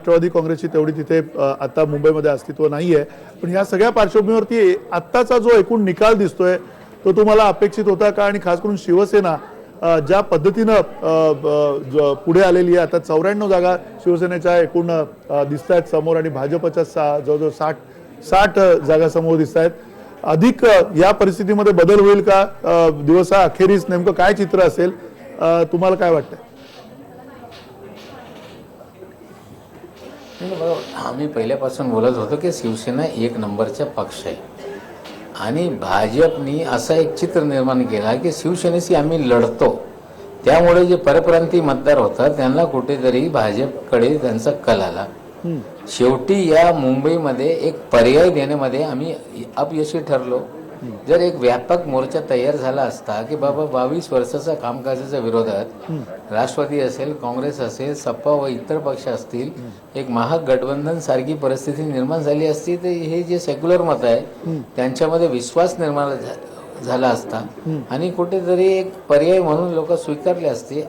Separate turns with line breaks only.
राष्ट्रवादी काँग्रेसची तेवढी तिथे आता मुंबईमध्ये अस्तित्व नाही आहे पण या सगळ्या पार्श्वभूमीवरती आत्ताचा जो एकूण निकाल दिसतोय तो तुम्हाला अपेक्षित होता का? आणि खास करून शिवसेना ज्या पद्धतीनं पुढे आलेली आहे आता चौऱ्याण्णव जागा शिवसेनेच्या एकूण दिसत आहेत समोर आणि भाजपच्या सा जवळजवळ साठ साठ जागा समोर दिसत आहेत अधिक या परिस्थितीमध्ये बदल होईल का? दिवसा अखेरीस नेमकं काय चित्र असेल? तुम्हाला काय वाटतं
बरोबर आम्ही पहिल्यापासून बोलत होतो की शिवसेना एक नंबरचा पक्ष आहे. आणि भाजपनी असा एक चित्र निर्माण केला की शिवसेनेशी आम्ही लढतो. त्यामुळे जे परप्रांती मतदार होतात त्यांना कुठेतरी भाजपकडे त्यांचा कल आला. शेवटी या मुंबईमध्ये एक पर्याय देण्यामध्ये आम्ही अपयशी ठरलो. जर एक व्यापक मोर्चा तयार झाला असता की बाबा बावीस वर्षाचा कामकाजाच्या विरोधात राष्ट्रवादी असेल काँग्रेस असेल सपा व इतर पक्ष असतील एक महागठबंधन सारखी परिस्थिती निर्माण झाली असती तर हे जे सेक्युलर मत आहे त्यांच्यामध्ये विश्वास निर्माण झाला असता. आणि कुठेतरी एक पर्याय म्हणून लोक स्वीकारले असते.